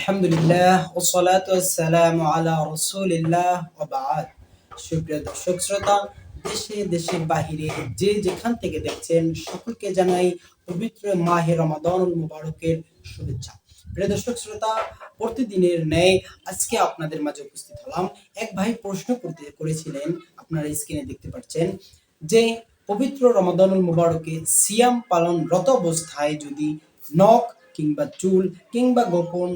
আলহামদুলিল্লাহ আলা রসুলিল্লাহ সুপ্রিয় দর্শক, শ্রোতা, দেশে, দেশের বাহিরে যে যেখান থেকে দেখছেন, সকলকে জানাই পবিত্র মাহে মুবারকের শুভেচ্ছা। প্রিয় দর্শক, শ্রোতা, প্রতিদিনের ন্যায় আজকে আপনাদের মাঝে উপস্থিত হলাম। এক ভাই প্রশ্ন করতে করেছিলেন, আপনারা স্ক্রিনে দেখতে পাচ্ছেন, যে পবিত্র রমাদানুল মুবারকে সিয়াম পালনরত অবস্থায় যদি নখ কিংবা চুল কিংবা গোপন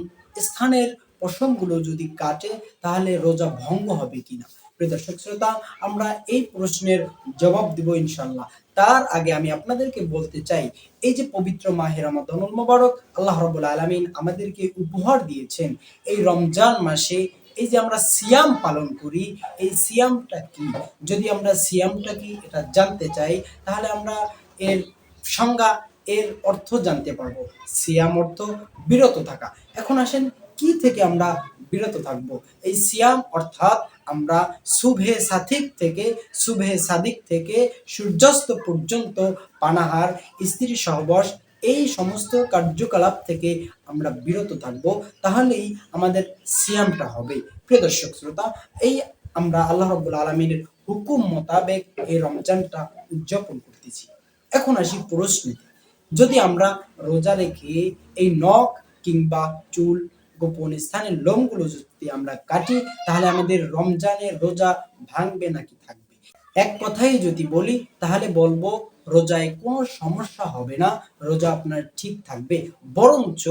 স্থানের পশমগুলো যদি কাটে, তাহলে রোজা ভঙ্গ হবে কিনা? প্রিয় দর্শক শ্রোতা, আমরা এই প্রশ্নের জবাব দিব ইনশাল্লাহ তার আগে আমি আপনাদেরকে বলতে চাই, এই যে পবিত্র মাহে রমাদানুল মোবারক, আল্লাহ রবুল আলমিন আমাদেরকে উপহার দিয়েছেন। এই রমজান মাসে এই যে আমরা সিয়াম পালন করি, এই সিয়ামটা কি? যদি আমরা সিয়ামটা কি এটা জানতে চাই, তাহলে আমরা এর সংজ্ঞা, এর অর্থ জানতে পারব। সিয়াম অর্থ বিরত থাকা। এখন আসেন, কি থেকে আমরা বিরত থাকব? এই সিয়াম অর্থাৎ আমরা শুভে সাথিক থেকে, শুভে সাদিক থেকে, সূর্যাস্ত পর্যন্ত পানাহার, স্ত্রী সহবাস, এই সমস্ত কার্যকলাপ থেকে আমরা বিরত থাকব। তাহলেই আমাদের সিয়ামটা হবে। প্রিয় দর্শক শ্রোতা, এই আমরা আল্লাহ রব্বুল আলমিনের হুকুম মোতাবেক এই রমজানটা উদযাপন করতেছি। এখন আসি প্রশ্নেতে যদি আমরা রোজা রেখে এই নখ কিংবা চুল গোপন স্থানের লোমগুলো যদি আমরা কাটি, তাহলে আমাদের রমজানের রোজা ভাঙবে নাকি থাকবে? এক কথাই যদি বলি, তাহলে বলব রোজায় কোনো সমস্যা হবে না, রোজা আপনার ঠিক থাকবে। বরঞ্চ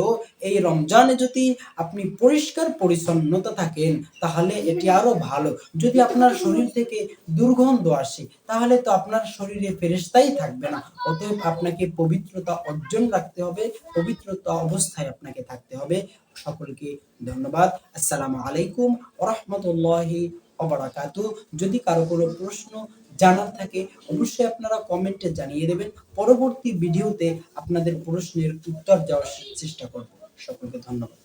এই রমজানে যদি আপনি পরিষ্কার পরিচ্ছন্নতা থাকেন, তাহলে এটি আরও ভালো। যদি আপনার শরীর থেকে দুর্গন্ধ আসে, তাহলে তো আপনার শরীরে ফেরেস্তাই থাকবে না। অতএব আপনাকে পবিত্রতা অর্জন রাখতে হবে, পবিত্রতা অবস্থায় আপনাকে থাকতে হবে। সকলকে ধন্যবাদ। আসসালামু আলাইকুম ওরহমতুল্লাহি অবরাকাতু যদি কারও কোনো প্রশ্ন জানার থাকে, অবশ্যই আপনারা কমেন্টে জানিয়ে দেবেন। পরবর্তী ভিডিওতে আপনাদের প্রশ্নের উত্তর দেওয়ার চেষ্টা করব। সকলকে ধন্যবাদ।